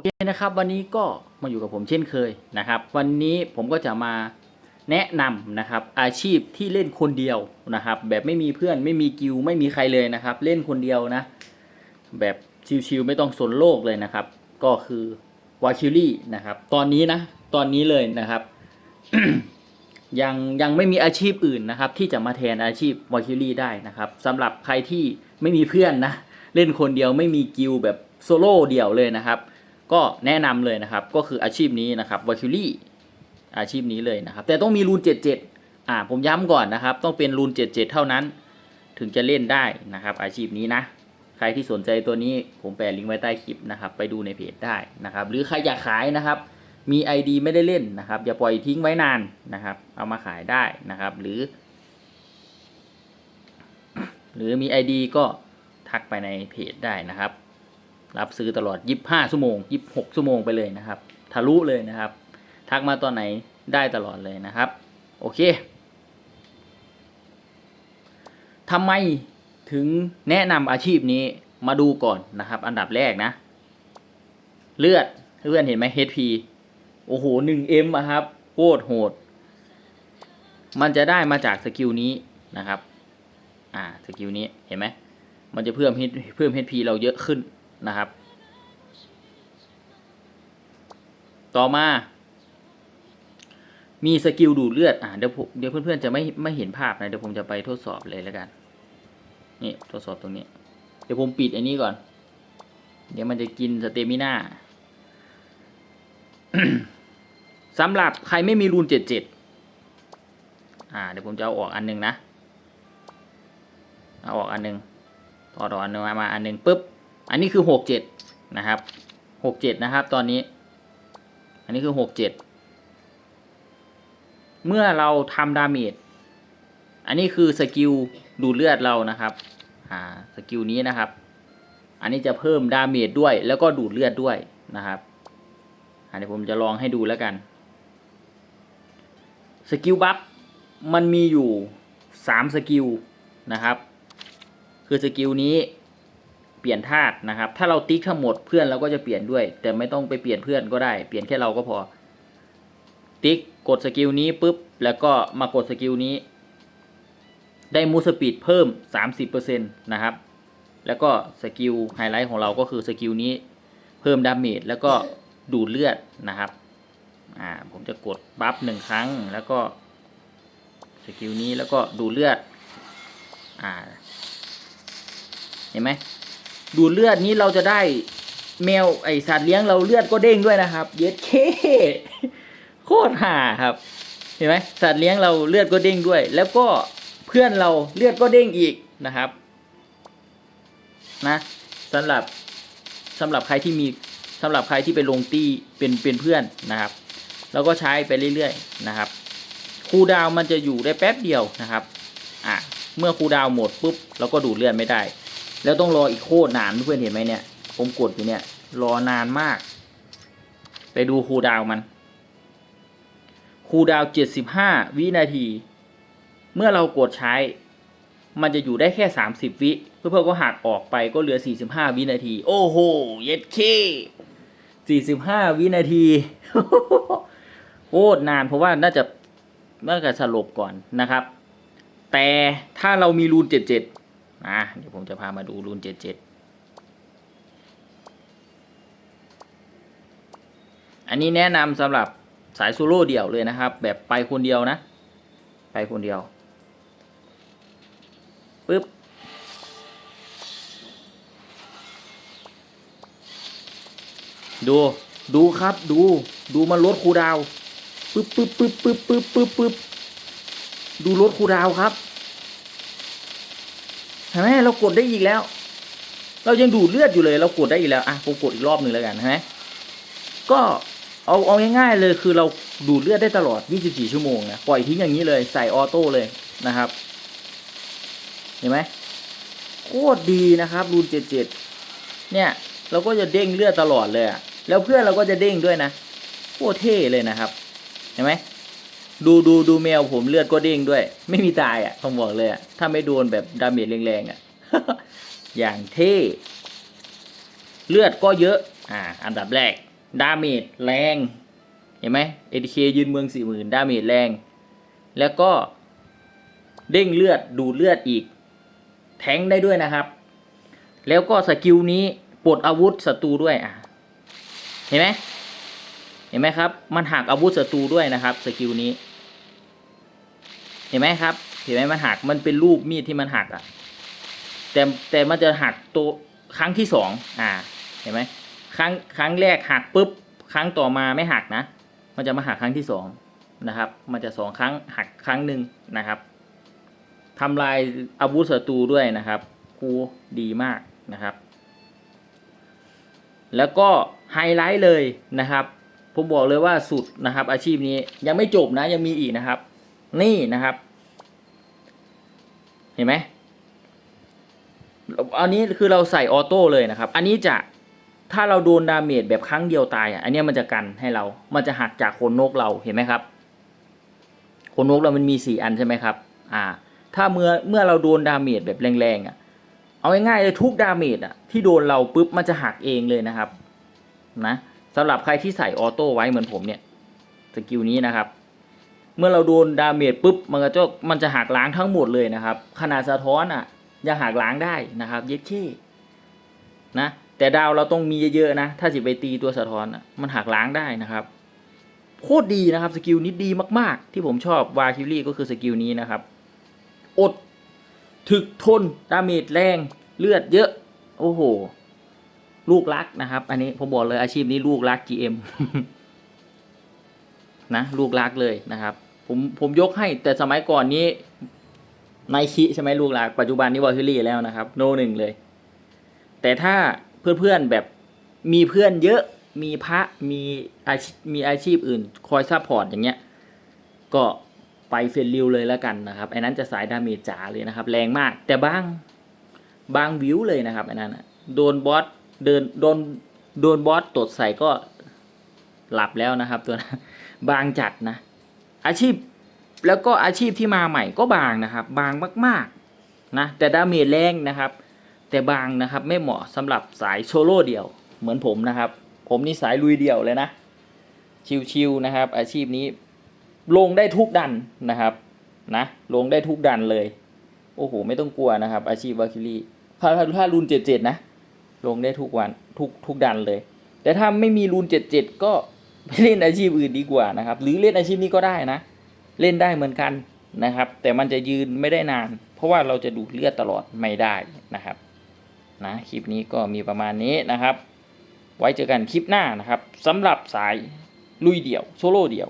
อเคนะครับวันนี้ก็มาอยู่กับผมเช่นเคยนะครับ วันนี้ผมก็จะมาแนะนำนะครับอาชีพที่เล่นคนเดียวนะครับ แบบไม่มีเพื่อนไม่มีกิวไม่มีใครเลยนะครับ เล่นคนเดียวนะ แบบชิวๆไม่ต้องสนโลกเลยนะครับ ก็คือวาคิลี่นะครับ ตอนนี้นะ ตอนนี้เลยนะครับ ยังยังไม่มีอาชีพอื่นนะครับ ที่จะมาแทนอาชีพวาคิลี่ได้นะครับสำหรับใครที่ไม่มีเพื่อนนะ เล่นคนเดียวไม่มีกิลแบบโซโล่เดี่ยวเลยนะครับ ก็แนะนำเลยนะครับ ก็คืออาชีพนี้นะครับวาคิลี่อาชีพนี้เลยนะครับ แต่ต้องมีรูน 77 อ่า ผมย้ำก่อนนะครับ ต้องเป็นรูน 77 เท่านั้น ถึงจะเล่นได้นะครับ อาชีพนี้นะ ใครที่สนใจตัวนี้ผมแปะลิงก์ไว้ใต้คลิปนะครับ ไปดูในเพจได้นะครับ หรือใครอยากขายนะครับ มี ID ไม่ได้เล่นนะครับ อย่าปล่อยทิ้งไว้นานนะครับ เอามาขายได้นะครับ หรือ หรือมี ID ก็ทักไปในเพจได้นะครับ รับซื้อตลอด 25ชั่วโมง 26ชั่วโมงไปเลยนะครับ ทะลุเลยนะครับ ทักมาตอนไหนได้ตลอดเลยนะครับ โอเคทำไมถึงแนะนำอาชีพนี้มาดูก่อนนะครับ อันดับแรกนะ เลือดเพื่อนเห็นไหม HP โอ้โห 1M อะครับโคตรโหด มันจะได้มาจากสกิลนี้นะครับ อ่า สกิลนี้ เห็นไหม มันจะเพิ่มเพิ่ม HP เราเยอะขึ้น นะครับ ต่อมา มีสกิลดูดเลือดอ่าเดี๋ยวเดี๋ยวเพื่อนๆจะไม่ไม่เห็นภาพนะเดี๋ยวผมจะไปทดสอบเลยแล้วกัน นี่ทดสอบตรงนี้ เดี๋ยวผมปิดอันนี้ก่อน เดี๋ยวมันจะกินสเตมิน่าสำหรับใครไม่มีรูนเจ็ดเจ็ดอ่าเดี๋ยวผมจะเอาออกอันหนึงนะ เอาออกอันหนึงถอดออกอันนึงมาอันหนึงปุ๊บ อันนี้คือหกเจ็ดนะครับหกเจ็ดนะครับ ตอนนี้ อันนี้คือหกเจ็ดเมื่อเราทำดาเมจอันนี้คือสกิลดูเลือดเรานะครับอ่าสกิลนี้นะครับ อันนี้จะเพิ่มดาเมจด้วย แล้วก็ดูดเลือดด้วยนะครับอันนี้ผมจะลองให้ดูแล้วกันสกิลบัฟมันมีอยู่สามสกิลนะครับ คือสกิลนี้ เปลี่ยนธาตุนะครับ ถ้าเราติ๊กทั้งหมดเพื่อนเราก็จะเปลี่ยนด้วย แต่ไม่ต้องไปเปลี่ยนเพื่อนก็ได้ เปลี่ยนแค่เราก็พอ ติ๊กกดสกิลนี้ปุ๊บ แล้วก็มากดสกิลนี้ ได้มูสปีดเพิ่ม 30%นะครับ แล้วก็สกิลไฮไลท์ของเราก็คือสกิลนี้เพิ่มดาเมจแล้วก็ดูดเลือดนะครับ อ่า ผมจะกดบัฟหนึ่งครั้ง แล้วก็สกิลนี้แล้วก็ดูดเลือด อ่า เห็นไหม ดูดเลือดนี้เราจะได้แมวไอสัตว์เลี้ยงเราเลือดก็เด้งด้วยนะครับ เย็ดเคโคตรห่าครับ เห็นไหมสัตว์เลี้ยงเราเลือดก็เด้งด้วย แล้วก็เพื่อนเราเลือดก็เด้งอีกนะครับ นะสำหรับสำหรับใครที่มีสำหรับใครที่ไปลงตีเป็นเป็นเพื่อนนะครับ แล้วก็ใช้ไปเรื่อยๆนะครับคูดาวมันจะอยู่ได้แป๊บเดียวนะครับอะเมื่อคูดาวหมดปุ๊บเราก็ดูดเลือดไม่ได้ แล้วต้องรออีกโคตรนานเพื่อนเห็นไหมเนี่ย ผมกดอยู่เนี่ย รอนานมาก ไปดูคูดาวมันคูดาวน์75วินาที เมื่อเรากดใช้ มันจะอยู่ได้แค่30วิ เพื่อเพื่อก็หักออกไปก็เหลือ45วินาที โอ้โห เย็ดเค45วินาทีโคตรนานเพราะว่าน่าจะน่าจะสลบก่อนนะครับ แต่ถ้าเรามีรูน77 นะเดี๋ยวผมจะพามาดูรูน77อันนี้แนะนำสำหรับสายโซโล่เดี่ยวเลยนะครับ แบบไปคนเดียวนะ ไปคนเดียวปึ๊บดูดูครับดูดูมันลดคูดาวปึ๊บปึ๊บปึ๊บปึ๊บปึ๊บปึ๊บปึ๊บดูลดคูดาวครับ เห็นไหมเรากดได้อีกแล้ว เรายังดูดเลือดอยู่เลย เรากดได้อีกแล้วอะผมกดอีกรอบหนึ่งแล้วกันเห็นไหมก็เอาเอาง่ายๆเลยคือเราดูดเลือดได้ตลอด 24 ชั่วโมงนะปล่อยทิ้งอย่างนี้เลยใส่ออโต้เลยนะครับ เห็นไหมโคตรดีนะครับรูนเจ็ดเจ็ดเนี่ย เราก็จะเด้งเลือดตลอดเลยอะแล้วเพื่อนเราก็จะเด้งด้วยนะโคตรเท่เลยนะครับ เห็นไหม ดูดูดูแมวผมเลือดก็เด้งด้วย ไม่มีตายอะ่ะผมบอกเลยอะ่ะถ้าไม่โดนแบบดาเมจแรงๆอะ่ะ อย่างเท่เลือดก็เยอะ อ่า อันดับแรก ดาเมจแรง เห็นไหม ATK ยืนเมืองสี่หมื่นดาเมจแรง แล้วก็ เด้งเลือดดูเลือดอีก แทงได้ด้วยนะครับ แล้วก็สกิลนี้ปลดอาวุธศัตรูด้วยอะเห็นไหมเห็นไหมครับ มันหักอาวุธศัตรูด้วยนะครับ สกิลนี้ เห็นไหมครับ เห็นไหมมันหักมันเป็นรูปมีดที่มันหักอะ แต่แต่มันจะหักตัวครั้งที่สองอ่า เห็นไหมครั้งครั้งแรกหักปุ๊บ ครั้งต่อมาไม่หักนะ มันจะมาหักครั้งที่สองนะครับ มันจะสองครั้งหักครั้งหนึ่งนะครับทำลายอาวุธศัตรูด้วยนะครับครูดีมากนะครับ แล้วก็ไฮไลท์เลยนะครับ ผมบอกเลยว่าสุดนะครับ อาชีพนี้ยังไม่จบนะยังมีอีกนะครับ นี่นะครับ เห็นไหมอันนี้คือเราใส่ออโต้เลยนะครับ อันนี้จะถ้าเราโดนดาเมจแบบครั้งเดียวตายอะ อันนี้มันจะกันให้เรา มันจะหักจากโคนนกเราเห็นไหมครับ โคนนกเรามันมีสี่อันใช่ไหมครับ อ่า ถ้าเมื่อเมื่อเราโดนดาเมจแบบแรงๆอะ เอาง่ายๆเลยทุกดาเมจอะที่โดนเราปุ๊บมันจะหักเองเลยนะครับ นะสำหรับใครที่ใส่ออโต้ไว้เหมือนผมเนี่ยสกิลนี้นะครับ เมื่อเราโดนดาเมจปุ๊บมันก็จะมันจะหักล้างทั้งหมดเลยนะครับ ขนาดสะท้อนอะยังหักล้างได้นะครับเย็ดเช่นะแต่ดาวเราต้องมีเยอะๆนะ ถ้าสิไปตีตัวสะท้อนอะมันหักล้างได้นะครับ โคตรดีนะครับสกิลนี้ดีมากๆ ที่ผมชอบวาคิลี่ก็คือสกิลนี้นะครับ อดถึกทนดาเมจแรงเลือดเยอะ โอ้โห ลูกรักนะครับ อันนี้ผมบอกเลยอาชีพนี้ลูกรัก GM นะ ลูกรักเลยนะครับ ผมผมยกให้แต่สมัยก่อนนี้ไนคิใช่ไหมลูกรักปัจจุบันนี้วอลคิลี่แล้วนะครับ โนหนึ่งเลย แต่ถ้าเพื่อนๆแบบมีเพื่อนเยอะมีพระมีอาชีพมีอาชีพอื่น คอยซัพพอร์ตอย่างเงี้ย ก็ไปเฟรนริวเลยแล้วกันนะครับไอ้นั้นจะสายดาเมจจ๋าเลยนะครับ แรงมาก แต่บางบางวิวเลยนะครับไอ้นั้นโดนบอสเดินโดนโดนบอสตดใส่ก็หลับแล้วนะครับ ตัวนั้นบางจัดนะ อาชีพแล้วก็อาชีพที่มาใหม่ก็บางนะครับ บางมากๆนะแต่ดาเมจแรงนะครับ แต่บางนะครับไม่เหมาะสำหรับสายโซโล่เดี่ยว เหมือนผมนะครับ ผมนี่สายลุยเดี่ยวเลยนะ ชิวๆนะครับ อาชีพนี้ลงได้ทุกดันนะครับนะลงได้ทุกดันเลย โอ้โหไม่ต้องกลัวนะครับ อาชีพวาคิลี่ถ้าถ้าถ้ารูนเจ็ดเจ็ดนะลงได้ทุกวันทุกทุกดันเลย แต่ถ้าไม่มีรูนเจ็ดเจ็ดก็ ไปเล่นอาชีพอื่นดีกว่านะครับ หรือเล่นอาชีพนี้ก็ได้นะ เล่นได้เหมือนกันนะครับ แต่มันจะยืนไม่ได้นาน เพราะว่าเราจะดูดเลือดตลอดไม่ได้นะครับนะคลิปนี้ก็มีประมาณนี้นะครับ ไว้เจอกันคลิปหน้านะครับสำหรับสายลุยเดี่ยวโซโล่เดี่ยว